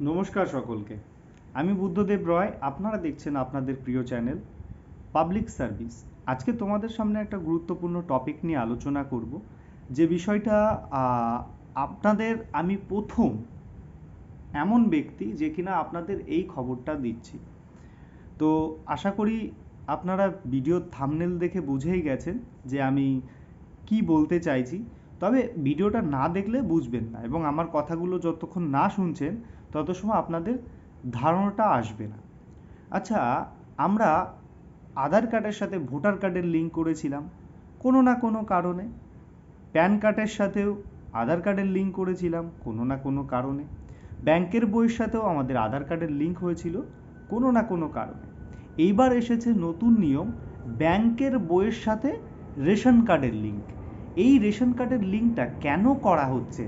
নমস্কার সকলকে। আমি বুদ্ধদেব রয়, আপনারা দেখছেন আপনাদের প্রিয় চ্যানেল পাবলিক সার্ভিস। আজকে তোমাদের সামনে একটা গুরুত্বপূর্ণ টপিক নিয়ে আলোচনা করব, যে বিষয়টা আপনাদের আমি প্রথম এমন ব্যক্তি যে কিনা আপনাদের এই খবরটা দিচ্ছি। তো আশা করি আপনারা ভিডিও থামনেল দেখে বুঝেই গেছেন যে আমি কি বলতে চাইছি। তবে ভিডিওটা না দেখলে বুঝবেন না এবং আমার কথাগুলো যতক্ষণ না শুনছেন তত সময় আপনাদের ধারণাটা আসবে না। আচ্ছা আমরা আধার কার্ডের সাথে ভোটার কার্ডের লিঙ্ক করেছিলাম, কোনো না কোনো কারণে। প্যান কার্ডের সাথেও আধার কার্ডের লিঙ্ক করেছিলাম, কোনো না কোনো কারণে। ব্যাংকের বইয়ের সাথেও আমাদের আধার কার্ডের লিঙ্ক হয়েছিল, কোনো না কোনো কারণে। এইবার এসেছে নতুন নিয়ম, ব্যাংকের বইয়ের সাথে রেশন কার্ডের লিঙ্ক এই রেশন কার্ডের লিঙ্কটা কেন করা হচ্ছে?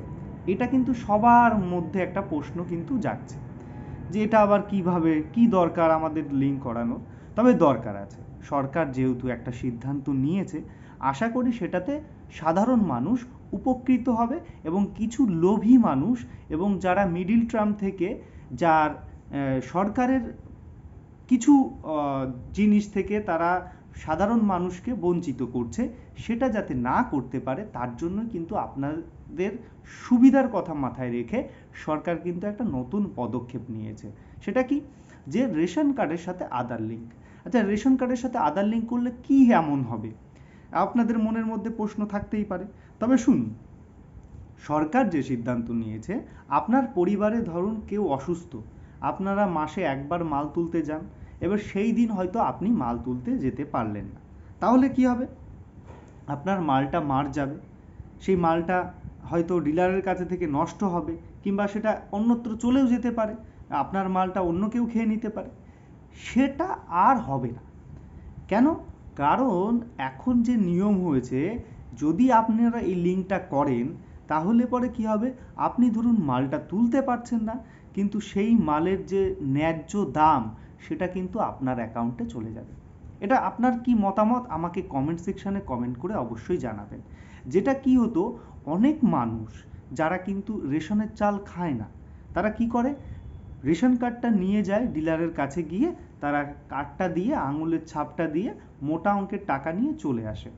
এটা কিন্তু সবার মধ্যে একটা প্রশ্ন কিন্তু যাচ্ছে যে এটা আবার কীভাবে, কি দরকার আমাদের লিঙ্ক করানোর? তবে দরকার আছে। সরকার যেহেতু একটা সিদ্ধান্ত নিয়েছে, আশা করি সেটাতে সাধারণ মানুষ উপকৃত হবে এবং কিছু লোভী মানুষ এবং যারা মিডিল ট্রাম থেকে, যার সরকারের কিছু জিনিস থেকে তারা সাধারণ মানুষকে বঞ্চিত করছে, সেটা যাতে না করতে পারে, তার জন্য কিন্তু আপনাদের সুবিধার কথা মাথায় রেখে সরকার কিন্তু একটা নতুন পদক্ষেপ নিয়েছে। সেটা কি? যে রেশন কার্ডের সাথে আধার লিঙ্ক। আচ্ছা রেশন কার্ডের সাথে আধার লিঙ্ক করলে কি এমন হবে? আপনাদের মনের মধ্যে প্রশ্ন থাকতেই পারে। তবে শুনুন, সরকার যে সিদ্ধান্ত নিয়েছে, আপনার পরিবারে ধরুন কেউ অসুস্থ, আপনারা মাসে একবার মাল তুলতে যান এবার সেই দিন হয়তো আপনি মাল তুলতে যেতে পারলেন না। তাহলে কি হবে? আপনার মালটা মার যাবে। সেই মালটা হয়তো ডিলারের কাছে থেকে নষ্ট হবে কিংবা সেটা অন্যত্র চলেও যেতে পারে। আপনার মালটা অন্য কেউ খেয়ে নিতে পারে। সেটা আর হবে না। কেন? কারণ এখন যে নিয়ম হয়েছে, যদি আপনারা এই লিঙ্কটা করেন, তাহলে পরে কি হবে? আপনি ধরুন মালটা তুলতে পারছেন না, কিন্তু সেই মালের যে ন্যায্য দাম সেটা কিন্তু আপনার অ্যাকাউন্টে চলে যাবে। এটা আপনার কি মতামত? আমাকে কমেন্ট সেকশানে কমেন্ট করে অবশ্যই জানাবেন। যেটা কি হতো, অনেক মানুষ যারা কিন্তু রেশনের চাল খায় না, তারা কি করে? রেশন কার্ডটা নিয়ে যায় ডিলারের কাছে গিয়ে, তারা কার্ডটা দিয়ে, আঙুলের ছাপটা দিয়ে, মোটা অঙ্কের টাকা নিয়ে চলে আসে।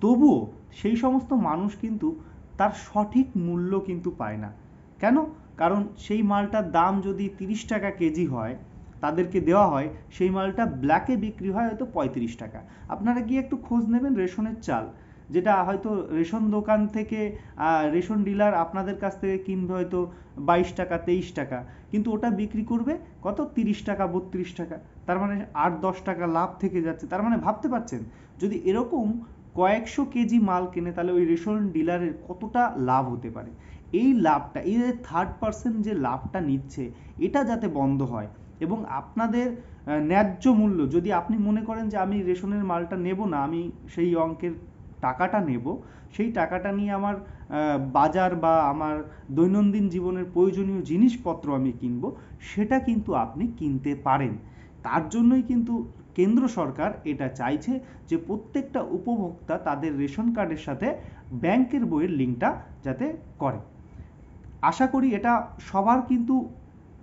তবুও সেই সমস্ত মানুষ কিন্তু তার সঠিক মূল্য কিন্তু পায় না। কেন? কারণ সেই মালটার দাম যদি তিরিশ টাকা কেজি হয় তাদেরকে দেওয়া হয়, সেই মালটা ব্ল্যাকে বিক্রি হয় হয়তো পঁয়ত্রিশ টাকা। আপনারা গিয়ে একটু খোঁজ নেবেন রেশনের চাল, যেটা হয়তো রেশন দোকান থেকে রেশন ডিলার আপনাদের কাছ থেকে কিনবে হয়তো বাইশ টাকা, তেইশ টাকা, কিন্তু ওটা বিক্রি করবে কত? তিরিশ টাকা, বত্রিশ টাকা, তার মানে আট, দশ টাকা লাভ থেকে যাচ্ছে, তার মানে ভাবতে পারছেন? যদি এরকম কয়েকশো কেজি মাল কেনে, তাহলে ওই রেশন ডিলারের কতটা লাভ হতে পারে? এই লাভটা, এই যে থার্ড পার্সেন্ট যে লাভটা নিচ্ছে, এটা যাতে বন্ধ হয় এবং আপনাদের ন্যায্য মূল্য, যদি আপনি মনে করেন যে আমি রেশনের মালটা নেব না, আমি সেই অঙ্কের টাকাটা নেব, সেই টাকাটা নিয়ে আমার বাজার বা আমার দৈনন্দিন জীবনের প্রয়োজনীয় জিনিসপত্র আমি কিনবো, সেটা কিন্তু আপনি কিনতে পারেন। তার জন্যই কিন্তু কেন্দ্র সরকার এটা চাইছে যে প্রত্যেকটা উপভোক্তা তাদের রেশন কার্ডের সাথে ব্যাংকের বইয়ের লিঙ্কটা যাতে করে। আশা করি এটা সবার কিন্তু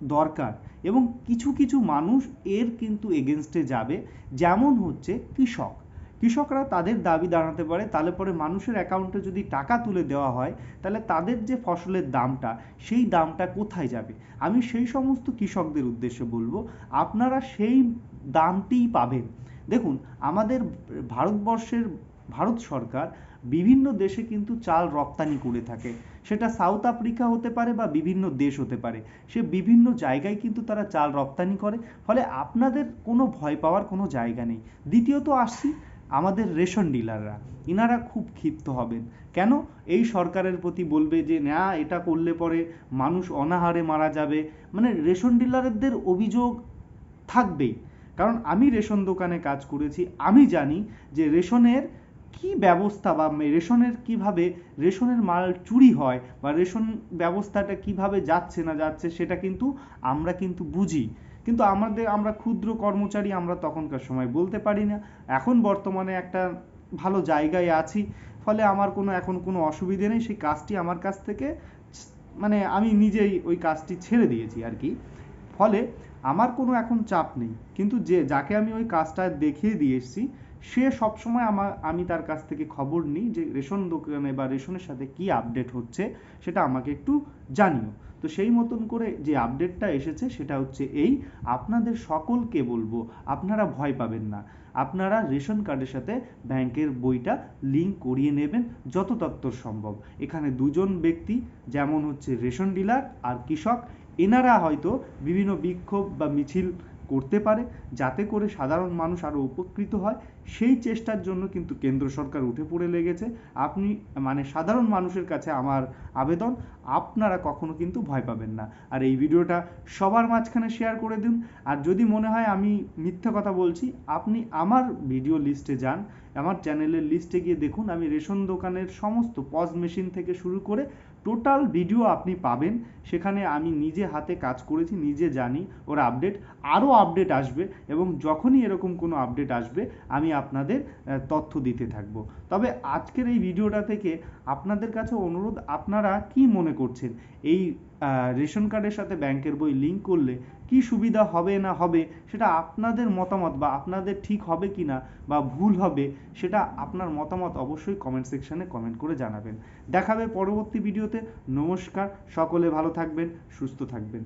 দরকার। এবং কিছু কিছু মানুষ এর কিন্তু এগেনস্টে যাবে। যেমন হচ্ছে কৃষক। কৃষকরা তাদের দাবি দাঁড়াতে পারে, তাহলে পরে মানুষের অ্যাকাউন্টে যদি টাকা তুলে দেওয়া হয়, তাহলে তাদের যে ফসলের দামটা, সেই দামটা কোথায় যাবে? আমি সেই সমস্ত কৃষকদের উদ্দেশ্যে বলব, আপনারা সেই দামটিই পাবেন। দেখুন, আমাদের ভারতবর্ষের, ভারত সরকার বিভিন্ন দেশে কিন্তু চাল রপ্তানি করে থাকে। সেটা সাউথ আফ্রিকা হতে পারে বা বিভিন্ন দেশ হতে পারে। সে বিভিন্ন জায়গায় কিন্তু তারা চাল রপ্তানি করে। ফলে আপনাদের কোনো ভয় পাওয়ার কোনো জায়গা নেই। দ্বিতীয়ত আসছি আমাদের রেশন ডিলাররা। ইনারা খুব ক্ষিপ্ত হবেন। কেন? এই সরকারের প্রতি বলবে যে, না, এটা করলে পরে মানুষ অনাহারে মারা যাবে। মানে রেশন ডিলারদের অভিযোগ থাকবেই। কারণ আমি রেশন দোকানে কাজ করেছি। আমি জানি যে রেশনের কি ব্যবস্থা বা রেশনের কীভাবে, রেশনের মাল চুরি হয় বা রেশন ব্যবস্থাটা কীভাবে যাচ্ছে না যাচ্ছে সেটা কিন্তু আমরা কিন্তু বুঝি। কিন্তু আমাদের, আমরা ক্ষুদ্র কর্মচারী আমরা তখনকার সময় বলতে পারি না। এখন বর্তমানে একটা ভালো জায়গায় আছি, ফলে আমার কোনো, এখন কোনো অসুবিধে নেই। সেই কাজটি আমার কাছ থেকে মানে আমি নিজেই ওই কাজটি ছেড়ে দিয়েছি আর কি। ফলে আমার কোনো এখন চাপ নেই। কিন্তু যে, যাকে আমি ওই কাজটা দেখিয়ে দিয়ে এসেছি সে সবসময় আমার, আমি তার কাছ থেকে খবর নিই যে রেশন দোকানে বা রেশনের সাথে কি আপডেট হচ্ছে, সেটা আমাকে একটু জানিও। তো সেই মতন করে যে আপডেটটা এসেছে, সেটা হচ্ছে এই, আপনাদের সকলকে বলব, আপনারা ভয় পাবেন না। আপনারা রেশন কার্ডের সাথে ব্যাংকের বইটা লিঙ্ক করিয়ে নেবেন যত তত্ত্বর সম্ভব। এখানে দুজন ব্যক্তি, যেমন হচ্ছে রেশন ডিলার আর কৃষক, এনারা হয়তো বিভিন্ন বিক্ষোভ বা মিছিল করতে পারে যাতে করে সাধারণ মানুষ আরও উপকৃত হয়। সেই চেষ্টার জন্য কিন্তু কেন্দ্র সরকার উঠে পড়ে লেগেছে। আপনি মানে সাধারণ মানুষের কাছে আমার আবেদন, আপনারা কখনো কিন্তু ভয় পাবেন না। আর এই ভিডিওটা সবার মাঝখানে শেয়ার করে দিন। আর যদি মনে হয় আমি মিথ্যে কথা বলছি, আপনি আমার ভিডিও লিস্টে যান। আমার চ্যানেলের লিস্টে গিয়ে দেখুন, আমি রেশন দোকানের সমস্ত পজ মেশিন থেকে শুরু করে টোটাল ভিডিও আপনি পাবেন। সেখানে আমি নিজে হাতে কাজ করেছি, নিজে জানি ওর আপডেট আরও আপডেট আসবে এবং যখনই এরকম কোনো আপডেট আসবে, আমি আপনাদের তথ্য দিতে থাকব। তবে আজকের এই ভিডিওটা থেকে আপনাদের কাছে অনুরোধ, আপনারা কি মনে করছেন? এই রেশন কার্ডের সাথে ব্যাংকের বই লিঙ্ক করলে কি সুবিধা হবে না হবে সেটা আপনাদের মতামত বা আপনাদের ঠিক হবে কি না বা ভুল হবে সেটা আপনার মতামত অবশ্যই কমেন্ট সেকশানে কমেন্ট করে জানাবেন। দেখাবে পরবর্তী ভিডিওতে নমস্কার। সকলে ভালো থাকবেন, সুস্থ থাকবেন।